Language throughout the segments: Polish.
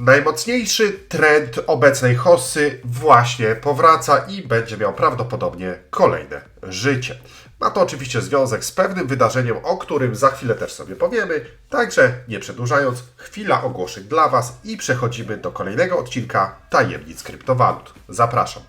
Najmocniejszy trend obecnej hossy właśnie powraca i będzie miał prawdopodobnie kolejne życie. Ma to oczywiście związek z pewnym wydarzeniem, o którym za chwilę też sobie powiemy. Także nie przedłużając, chwila ogłoszeń dla Was i przechodzimy do kolejnego odcinka Tajemnic Kryptowalut. Zapraszam.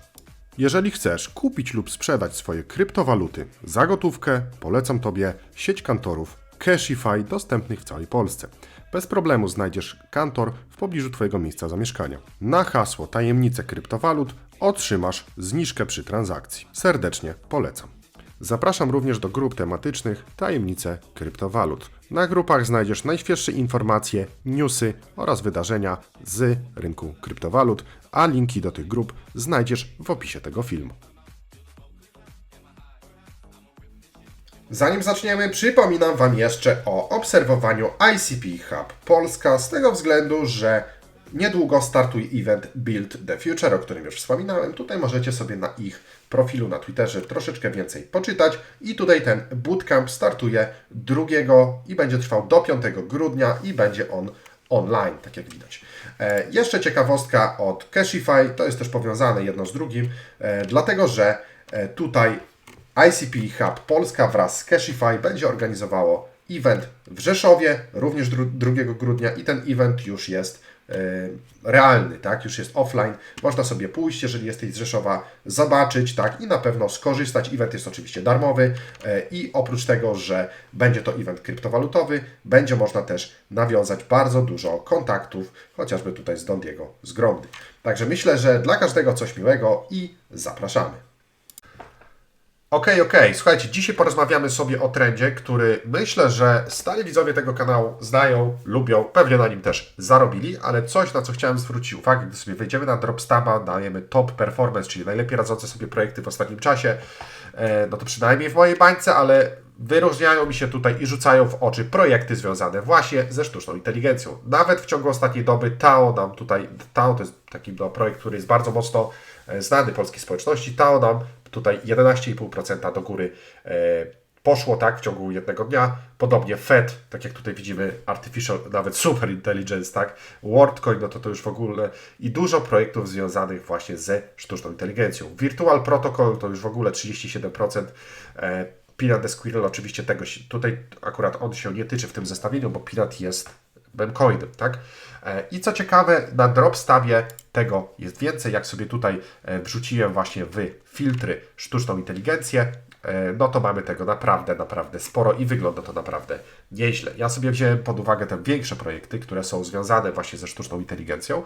Jeżeli chcesz kupić lub sprzedać swoje kryptowaluty za gotówkę, polecam Tobie sieć kantorów Cashify dostępnych w całej Polsce. Bez problemu znajdziesz kantor w pobliżu Twojego miejsca zamieszkania. Na hasło Tajemnice kryptowalut otrzymasz zniżkę przy transakcji. Serdecznie polecam. Zapraszam również do grup tematycznych Tajemnice kryptowalut. Na grupach znajdziesz najświeższe informacje, newsy oraz wydarzenia z rynku kryptowalut, a linki do tych grup znajdziesz w opisie tego filmu. Zanim zaczniemy, przypominam Wam jeszcze o obserwowaniu ICP Hub Polska z tego względu, że niedługo startuje event Build the Future, o którym już wspominałem. Tutaj możecie sobie na ich profilu na Twitterze troszeczkę więcej poczytać i tutaj ten bootcamp startuje 2 i będzie trwał do 5 grudnia i będzie on online, tak jak widać. E, jeszcze ciekawostka od Cashify, to jest też powiązane jedno z drugim, e, dlatego że e, tutaj ICP Hub Polska wraz z Cashify będzie organizowało event w Rzeszowie, również 2 grudnia i ten event już jest e, realny, tak, już jest offline. Można sobie pójść, jeżeli jesteś z Rzeszowa, zobaczyć, tak, i na pewno skorzystać. Event jest oczywiście darmowy e, i oprócz tego, że będzie to event kryptowalutowy, będzie można też nawiązać bardzo dużo kontaktów, chociażby tutaj z Dondiego z Gromdy. Także myślę, że dla każdego coś miłego i zapraszamy. Okej, okej. Słuchajcie, dzisiaj porozmawiamy sobie o trendzie, który myślę, że stali widzowie tego kanału znają, lubią, pewnie na nim też zarobili, ale coś, na co chciałem zwrócić uwagę, gdy sobie wejdziemy na Dropstaba, dajemy top performance, czyli najlepiej radzące sobie projekty w ostatnim czasie, e, no to przynajmniej w mojej bańce, ale wyróżniają mi się tutaj i rzucają w oczy projekty związane właśnie ze sztuczną inteligencją. Nawet w ciągu ostatniej doby Tao nam tutaj, Tao to jest taki no, projekt, który jest bardzo mocno e, znany polskiej społeczności, Tao nam tutaj 11,5% do góry e, poszło tak w ciągu jednego dnia. Podobnie Fed, tak jak tutaj widzimy, Artificial, nawet Super Intelligence, tak, WorldCoin, no to to już w ogóle i dużo projektów związanych właśnie ze sztuczną inteligencją. Virtual Protocol to już w ogóle 37%. E, the Squirrel oczywiście tego tutaj akurat on się nie tyczy w tym zestawieniu, bo Peanut jest memcoinem, tak? E, I co ciekawe, na Dropstabie tego jest więcej. Jak sobie tutaj e, wrzuciłem właśnie w filtry sztuczną inteligencję, e, no to mamy tego naprawdę, naprawdę sporo i wygląda to naprawdę nieźle. Ja sobie wziąłem pod uwagę te większe projekty, które są związane właśnie ze sztuczną inteligencją.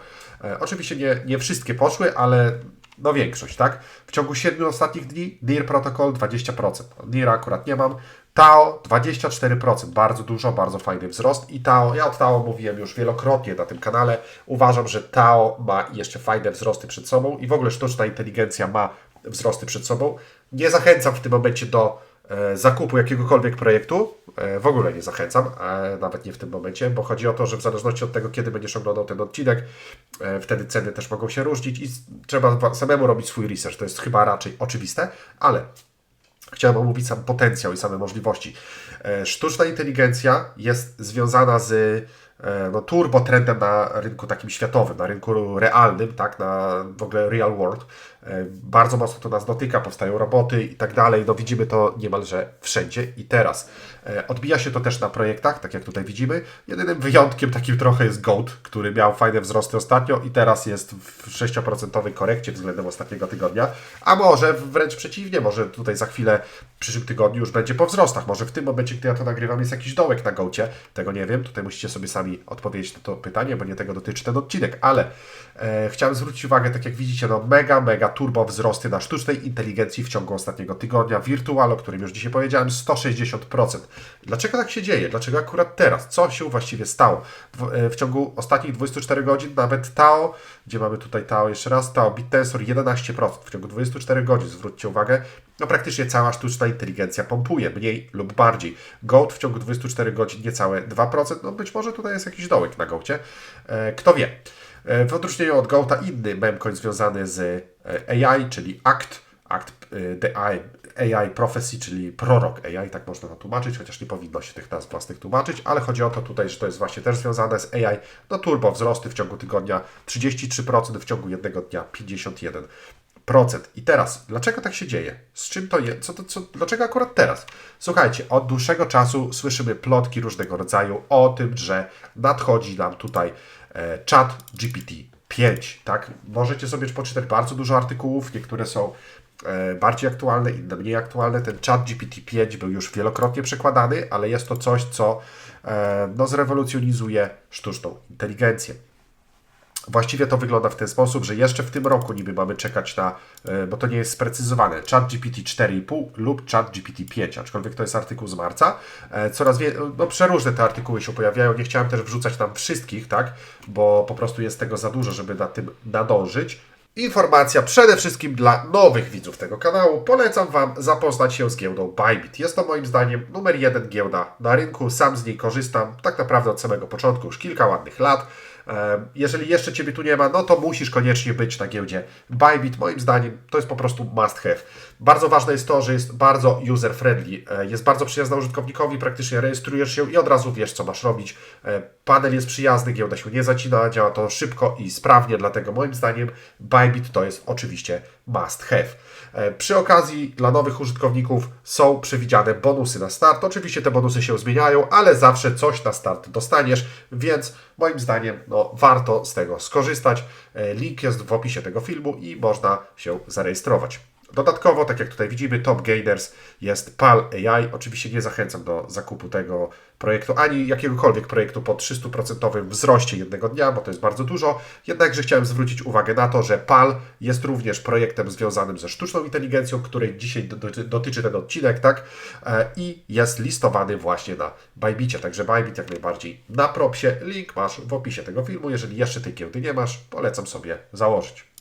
Oczywiście nie, nie wszystkie poszły, ale no większość, tak? W ciągu 7 ostatnich dni NIR Protocol 20%. NIR akurat nie mam. TAO 24%, bardzo dużo, bardzo fajny wzrost i TAO, ja od TAO mówiłem już wielokrotnie na tym kanale, uważam, że TAO ma jeszcze fajne wzrosty przed sobą i w ogóle sztuczna inteligencja ma wzrosty przed sobą. Nie zachęcam w tym momencie do zakupu jakiegokolwiek projektu, e, w ogóle nie zachęcam, e, nawet nie w tym momencie, bo chodzi o to, że w zależności od tego, kiedy będziesz oglądał ten odcinek, e, wtedy ceny też mogą się różnić i trzeba samemu robić swój research, to jest chyba raczej oczywiste, ale Chciałem omówić sam potencjał i same możliwości. E, sztuczna inteligencja jest związana z e, no, turbo trendem na rynku takim światowym, na rynku realnym, tak, na w ogóle real world. E, bardzo mocno to nas dotyka, powstają roboty i tak dalej. No widzimy to niemalże wszędzie i teraz. E, odbija się to też na projektach, tak jak tutaj widzimy. Jedynym wyjątkiem takim trochę jest Goat, który miał fajne wzrosty ostatnio i teraz jest w 6% korekcie względem ostatniego tygodnia. A może wręcz przeciwnie, może tutaj za chwilę, w przyszłym tygodniu już będzie po wzrostach. Może w tym momencie, gdy ja to nagrywam, jest jakiś dołek na Goacie. Tego nie wiem. Tutaj musicie sobie sami odpowiedzieć na to pytanie, bo nie tego dotyczy ten odcinek. Ale e, chciałem zwrócić uwagę, tak jak widzicie, no mega, mega turbo wzrosty na sztucznej inteligencji w ciągu ostatniego tygodnia. Virtual, o którym już dzisiaj powiedziałem, 160%. Dlaczego tak się dzieje? Dlaczego akurat teraz? Co się właściwie stało? W, e, w ciągu ostatnich 24 godzin nawet TAO, gdzie mamy tutaj TAO jeszcze raz, TAO BitTensor 11%. W ciągu 24 godzin, zwróćcie uwagę, no praktycznie cała sztuczna inteligencja pompuje, mniej lub bardziej. Goat w ciągu 24 godzin niecałe 2%, no być może tutaj jest jakiś dołek na Goatie, e, kto wie. E, w odróżnieniu od Goata inny memcoin związany z e, AI, czyli ACT, ACT, the AI Prophecy, czyli prorok AI, tak można to tłumaczyć, chociaż nie powinno się tych nazw własnych tłumaczyć, ale chodzi o to tutaj, że to jest właśnie też związane z AI. No turbo wzrosty w ciągu tygodnia 33%, w ciągu jednego dnia 51%. I teraz, dlaczego tak się dzieje? Z czym to jest? Co to, co, dlaczego akurat teraz? Słuchajcie, od dłuższego czasu słyszymy plotki różnego rodzaju o tym, że nadchodzi nam tutaj e, chat GPT 5, tak? Możecie sobie poczytać bardzo dużo artykułów, niektóre są e, bardziej aktualne, inne mniej aktualne. Ten chat GPT-5 był już wielokrotnie przekładany, ale jest to coś, co e, no, zrewolucjonizuje sztuczną inteligencję. Właściwie to wygląda w ten sposób, że jeszcze w tym roku niby mamy czekać na, e, bo to nie jest sprecyzowane, chat GPT 4,5 lub chat GPT 5, aczkolwiek to jest artykuł z marca. E, Coraz wie, no przeróżne te artykuły się pojawiają, nie chciałem też wrzucać tam wszystkich, tak, bo po prostu jest tego za dużo, żeby na tym nadążyć. Informacja przede wszystkim dla nowych widzów tego kanału. Polecam Wam zapoznać się z giełdą Bybit. Jest to moim zdaniem numer jeden giełda na rynku. Sam z niej korzystam tak naprawdę od samego początku, już kilka ładnych lat. Jeżeli jeszcze Ciebie tu nie ma, no to musisz koniecznie być na giełdzie Bybit. Moim zdaniem to jest po prostu must have. Bardzo ważne jest to, że jest bardzo user-friendly. E, Jest bardzo przyjazna użytkownikowi, praktycznie rejestrujesz się i od razu wiesz, co masz robić. E, Panel jest przyjazny, giełda się nie zacina, działa to szybko i sprawnie, dlatego moim zdaniem Bybit to jest oczywiście must have. E, Przy okazji dla nowych użytkowników są przewidziane bonusy na start. Oczywiście te bonusy się zmieniają, ale zawsze coś na start dostaniesz, więc moim zdaniem no, warto z tego skorzystać. E, Link jest w opisie tego filmu i można się zarejestrować. Dodatkowo, tak jak tutaj widzimy, Top Gainers jest PAL AI. Oczywiście nie zachęcam do zakupu tego projektu, ani jakiegokolwiek projektu po 300% wzroście jednego dnia, bo to jest bardzo dużo. Jednakże chciałem zwrócić uwagę na to, że PAL jest również projektem związanym ze sztuczną inteligencją, której dzisiaj doty- dotyczy ten odcinek, tak? E, I jest listowany właśnie na Bybicie. Także Bybit jak najbardziej na propsie. Link masz w opisie tego filmu. Jeżeli jeszcze tej giełdy nie masz, polecam sobie założyć.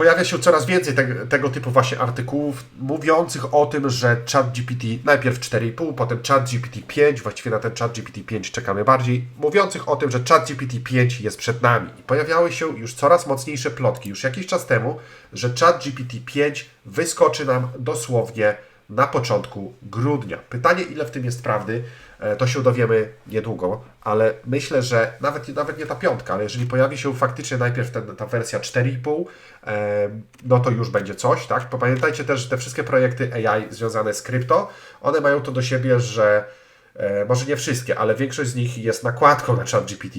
Pojawia się coraz więcej te, tego typu właśnie artykułów mówiących o tym, że ChatGPT najpierw 4,5, potem ChatGPT 5, właściwie na ten ChatGPT 5 czekamy bardziej, mówiących o tym, że ChatGPT 5 jest przed nami. I pojawiały się już coraz mocniejsze plotki, już jakiś czas temu, że ChatGPT 5 wyskoczy nam dosłownie na początku grudnia. Pytanie, ile w tym jest prawdy, e, to się dowiemy niedługo, ale myślę, że nawet, nawet nie ta piątka, ale jeżeli pojawi się faktycznie najpierw ten, ta wersja 4,5, e, no to już będzie coś, tak? Pamiętajcie też, że te wszystkie projekty AI związane z krypto, one mają to do siebie, że e, może nie wszystkie, ale większość z nich jest nakładką na ChatGPT,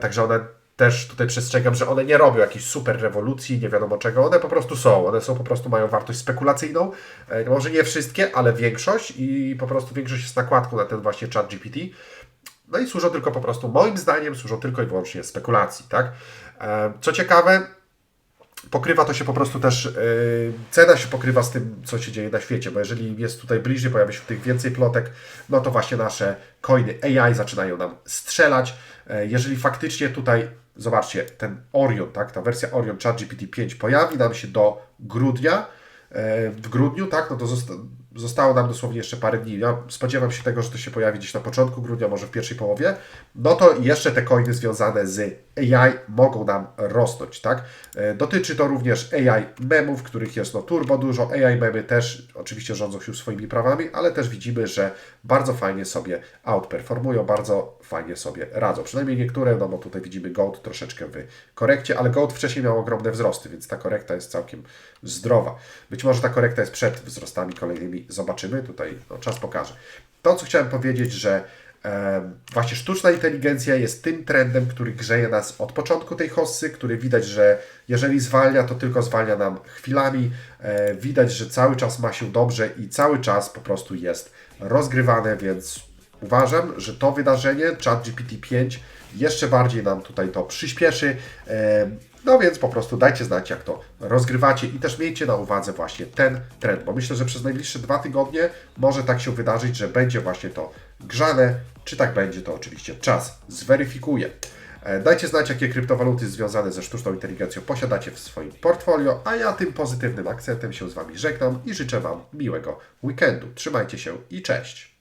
także one też tutaj przestrzegam, że one nie robią jakiejś super rewolucji, nie wiadomo czego, one po prostu są, one są po prostu mają wartość spekulacyjną, e, może nie wszystkie, ale większość i po prostu większość jest nakładką na ten właśnie chat GPT. No i służą tylko po prostu, moim zdaniem, służą tylko i wyłącznie spekulacji, tak? E, Co ciekawe, pokrywa to się po prostu też, yy, cena się pokrywa z tym, co się dzieje na świecie, bo jeżeli jest tutaj bliżej, pojawia się tych więcej plotek, no to właśnie nasze coiny AI zaczynają nam strzelać. E, Jeżeli faktycznie tutaj, zobaczcie, ten Orion, tak, ta wersja Orion ChatGPT 5 pojawi nam się do grudnia, e, w grudniu, tak, no to zostało nam dosłownie jeszcze parę dni. Ja spodziewam się tego, że to się pojawi gdzieś na początku grudnia, może w pierwszej połowie. No to jeszcze te coiny związane z AI mogą nam rosnąć, tak? E, Dotyczy to również AI memów, których jest no turbo dużo. AI memy też oczywiście rządzą się swoimi prawami, ale też widzimy, że bardzo fajnie sobie outperformują, bardzo fajnie sobie radzą. Przynajmniej niektóre, no bo tutaj widzimy Gold troszeczkę w korekcie, ale Gold wcześniej miał ogromne wzrosty, więc ta korekta jest całkiem zdrowa. Być może ta korekta jest przed wzrostami kolejnymi, zobaczymy, tutaj no, czas pokaże. To, co chciałem powiedzieć, że e, właśnie sztuczna inteligencja jest tym trendem, który grzeje nas od początku tej hossy, który widać, że jeżeli zwalnia, to tylko zwalnia nam chwilami. E, widać, że cały czas ma się dobrze i cały czas po prostu jest rozgrywane, więc uważam, że to wydarzenie, ChatGPT 5, jeszcze bardziej nam tutaj to przyspieszy. E, No więc po prostu dajcie znać, jak to rozgrywacie i też miejcie na uwadze właśnie ten trend, bo myślę, że przez najbliższe dwa tygodnie może tak się wydarzyć, że będzie właśnie to grzane. Czy tak będzie, to oczywiście czas zweryfikuje. E, Dajcie znać, jakie kryptowaluty związane ze sztuczną inteligencją posiadacie w swoim portfolio, a ja tym pozytywnym akcentem się z Wami żegnam i życzę Wam miłego weekendu. Trzymajcie się i cześć!